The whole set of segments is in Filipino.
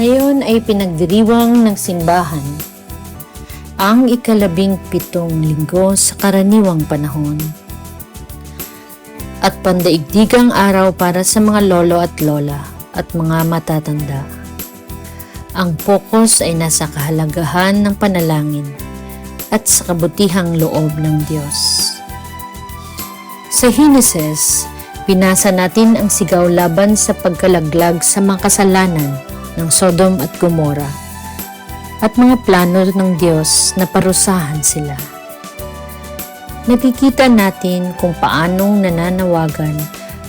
Ngayon ay pinagdiriwang ng simbahan ang ikalabing pitong linggo sa karaniwang panahon at pandaigdigang araw para sa mga lolo at lola at mga matatanda. Ang focus ay nasa kahalagahan ng panalangin at sa kabutihang loob ng Diyos. Sa Genesis, binasa natin ang sigaw laban sa pagkalaglag sa mga kasalanan ng Sodom at Gomora at mga plano ng Diyos na parusahan sila. Nakikita natin kung paanong nananawagan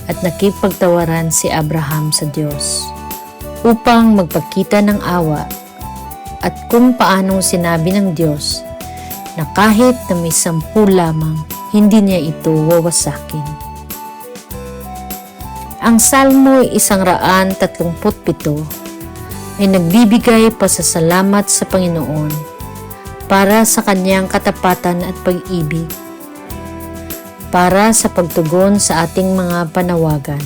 at nakipagtawaran si Abraham sa Diyos upang magpakita ng awa at kung paanong sinabi ng Diyos na kahit na may sampu lamang, hindi niya ito wawasakin. Ang Salmo isang raan tatlumput pito ay nagbibigay pasasalamat sa Panginoon para sa kanyang katapatan at pag-ibig, para sa pagtugon sa ating mga panawagan.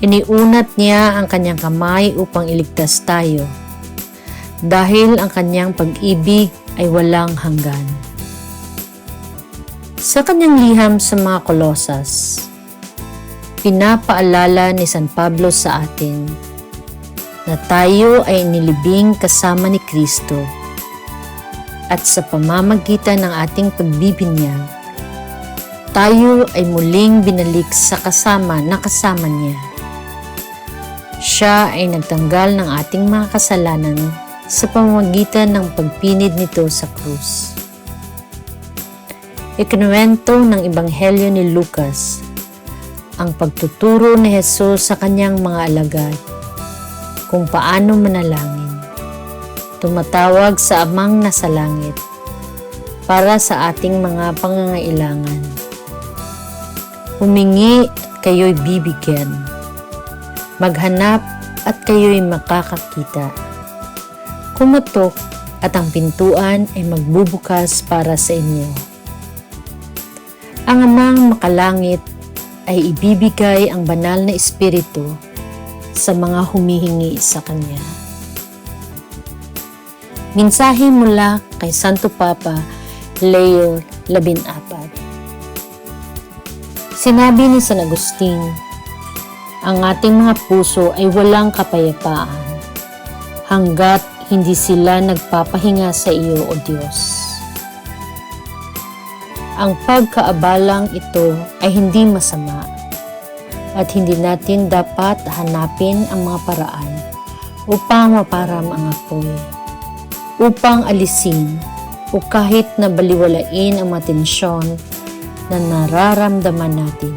Iniunat niya ang kanyang kamay upang iligtas tayo dahil ang kanyang pag-ibig ay walang hanggan. Sa kanyang liham sa mga kolosas, pinapaalala ni San Pablo sa atin na tayo ay nilibing kasama ni Kristo at sa pamamagitan ng ating pagbibinyag, tayo ay muling binalik sa kasama na kasama niya. Siya ay nagtanggal ng ating mga kasalanan sa pamamagitan ng pagpinid nito sa krus. Ikinuwento ng Ebanghelyo ni Lucas ang pagtuturo ni Jesus sa kanyang mga alagad kung paano manalangin. Tumatawag sa amang nasa langit para sa ating mga pangangailangan. Humingi at kayo'y bibigyan. Maghanap at kayo'y makakakita. Kumatok at ang pintuan ay magbubukas para sa inyo. Ang amang makalangit ay ibibigay ang banal na espiritu sa mga humihingi sa Kanya. Mensahe mula kay Santo Papa Leo 14 Sinabi ni San Agustin, ang ating mga puso ay walang kapayapaan hanggat hindi sila nagpapahinga sa iyo, O Diyos. Ang pagkaabalang ito ay hindi masama at hindi natin dapat hanapin ang mga paraan upang maparam ang apoy, upang alisin o kahit na baliwalain ang mga tensyon na nararamdaman natin,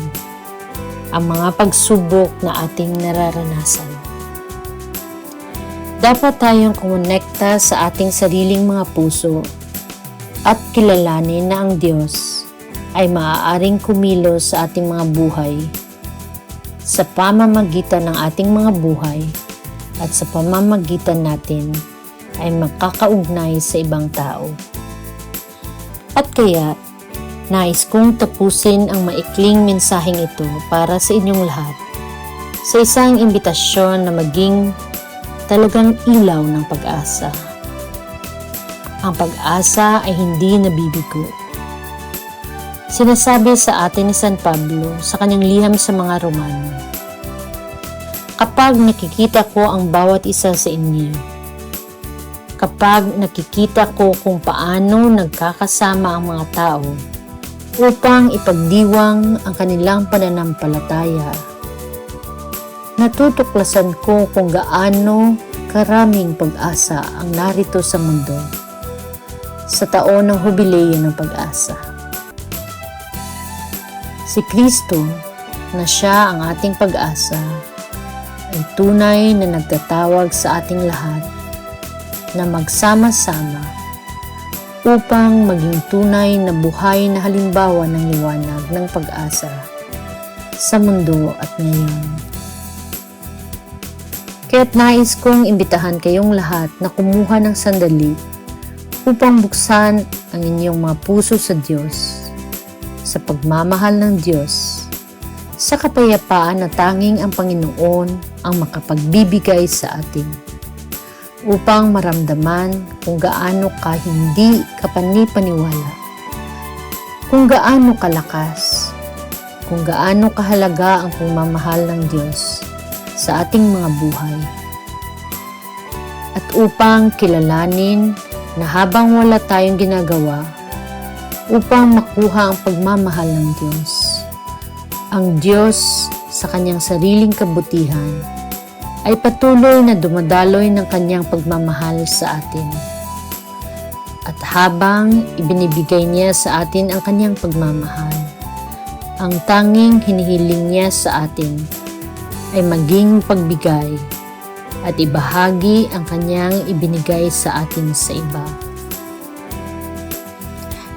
ang mga pagsubok na ating nararanasan. Dapat tayong kumonekta sa ating sariling mga puso at kilalanin na ang Diyos ay maaaring kumilos sa ating mga buhay sa pamamagitan ng ating mga buhay at sa pamamagitan natin ay magkakaugnay sa ibang tao. At kaya, nais kong tapusin ang maikling mensaheng ito para sa inyong lahat sa isang imbitasyon na maging talagang ilaw ng pag-asa. Ang pag-asa ay hindi nabibigo. Sinasabi sa atin ni San Pablo sa kanyang liham sa mga Romano, Kapag nakikita ko ang bawat isa sa inyo, kapag nakikita ko kung paano nagkakasama ang mga tao upang ipagdiwang ang kanilang pananampalataya, natutuklasan ko kung gaano karaming pag-asa ang narito sa mundo sa taon ng hubileyo ng pag-asa. Si Kristo na siya ang ating pag-asa ay tunay na nagtatawag sa ating lahat na magsama-sama upang maging tunay na buhay na halimbawa ng liwanag ng pag-asa sa mundo at ngayon. Kaya't nais kong imbitahan kayong lahat na kumuha ng sandali upang buksan ang inyong mga puso sa Diyos sa pagmamahal ng Diyos sa kapayapaan na tanging ang Panginoon ang makapagbibigay sa atin upang maramdaman kung gaano ka hindi kapanipaniwala, kung gaano kalakas, kung gaano kahalaga ang pagmamahal ng Diyos sa ating mga buhay. At upang kilalanin na habang wala tayong ginagawa, upang makuha ang pagmamahal ng Diyos. Ang Diyos sa kanyang sariling kabutihan ay patuloy na dumadaloy ng kanyang pagmamahal sa atin. At habang ibinibigay niya sa atin ang kanyang pagmamahal, ang tanging hinihiling niya sa atin ay maging pagbigay at ibahagi ang kanyang ibinigay sa atin sa iba.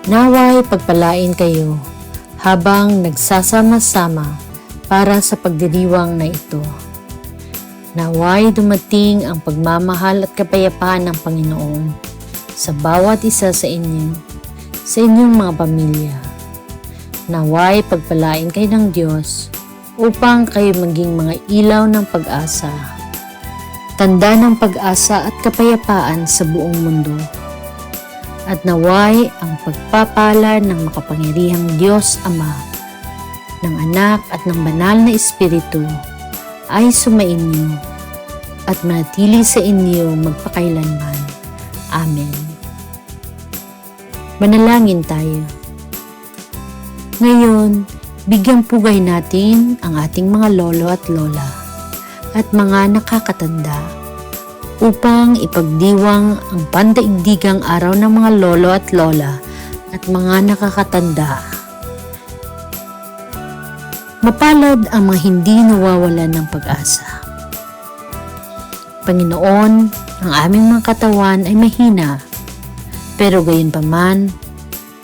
Naway pagpalain kayo habang nagsasama-sama para sa pagdiriwang na ito. Naway dumating ang pagmamahal at kapayapaan ng Panginoon sa bawat isa sa inyo, sa inyong mga pamilya. Naway pagpalain kayo ng Diyos upang kayo maging mga ilaw ng pag-asa. Tanda ng pag-asa at kapayapaan sa buong mundo at naway ang pagpapala ng makapangyarihang Diyos Ama, ng Anak at ng Banal na Espiritu ay sumainyo at manatili sa inyo magpakailanman. Amen. Manalangin tayo. Ngayon, bigyan pugay natin ang ating mga lolo at lola at mga nakakatanda upang ipagdiwang ang pandaigdigang araw ng mga lolo at lola at mga nakakatanda. Mapalad ang mga hindi nawawalan ng pag-asa. Panginoon, ang aming mga katawan ay mahina, pero gayon pa man,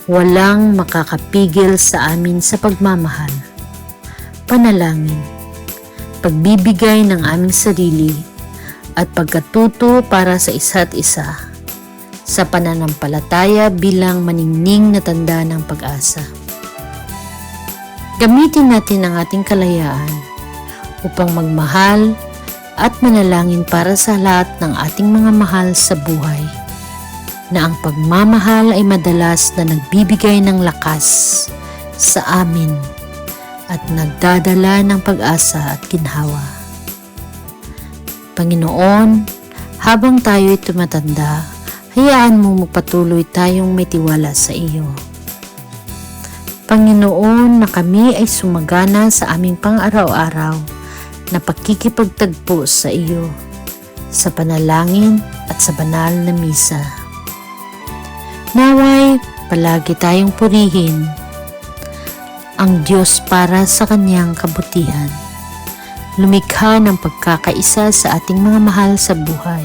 walang makakapigil sa amin sa pagmamahal. Panalangin, pagbibigay ng aming sarili at pagkatuto para sa isa't isa sa pananampalataya bilang maningning na tanda ng pag-asa. Gamitin natin ang ating kalayaan upang magmahal at manalangin para sa lahat ng ating mga mahal sa buhay na ang pagmamahal ay madalas na nagbibigay ng lakas sa amin at nagdadala ng pag-asa at ginhawa. Panginoon, habang tayo'y tumatanda, hayaan mo magpatuloy tayong may tiwala sa iyo. Panginoon, na kami ay sumagana sa aming pang-araw-araw na pakikipagtagpo sa iyo, sa panalangin at sa banal na misa. Naway, palagi tayong purihin ang Diyos para sa kanyang kabutihan lumikha ng pagkakaisa sa ating mga mahal sa buhay.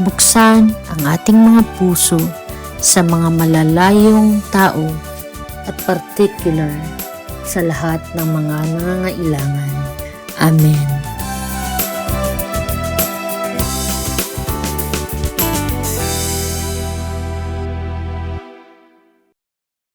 Buksan ang ating mga puso sa mga malalayong tao at particular sa lahat ng mga nangangailangan. Amen.